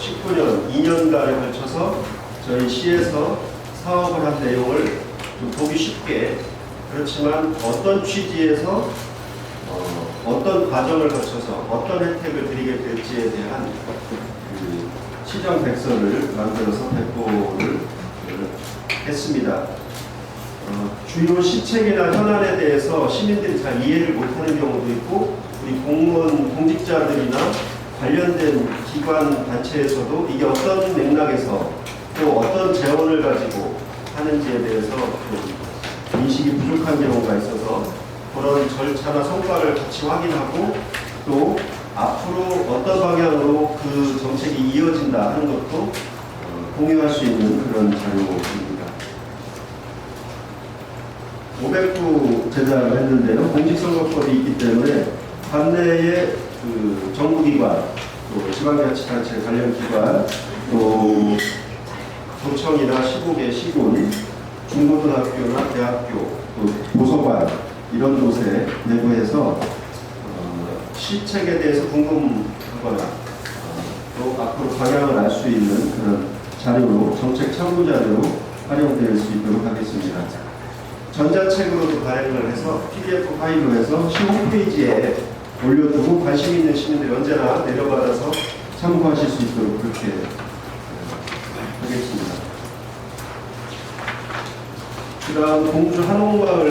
19년 2년간에 걸쳐서 저희 시에서 사업을 한 내용을 좀 보기 쉽게 그렇지만 어떤 취지에서 어, 어떤 과정을 거쳐서 어떤 혜택을 드리게 될지에 대한 그 시정 백서를 만들어서 배포를 했습니다. 어, 주요 시책이나 현안에 대해서 시민들이 잘 이해를 못하는 경우도 있고 우리 공무원 공직자들이나 관련된 기관 단체에서도 이게 어떤 맥락에서 또 어떤 재원을 가지고 하는지에 대해서 좀 인식이 부족한 경우가 있어서 그런 절차나 성과를 같이 확인하고 또 앞으로 어떤 방향으로 그 정책이 이어진다 하는 것도 어, 공유할 수 있는 그런 자료입니다. 500부 제작을 했는데요. 공직선거법이 있기 때문에 관내의 그 정부기관, 또 지방자치단체 관련 기관, 또 도청이나 시국의 시군, 중고등학교나 대학교, 또 도서관 이런 곳에 내부에서 어, 시책에 대해서 궁금하거나 어, 또 앞으로 방향을 알 수 있는 그런 자료로 정책 참고 자료로 활용될 수 있도록 하겠습니다. 전자책으로도 발행을 해서 PDF 파일로 해서 시 홈페이지에 올려두고 관심 있는 시민들이 언제나 내려받아서 참고하실 수 있도록 그렇게 어, 하겠습니다. 그 다음 공주 한옥마을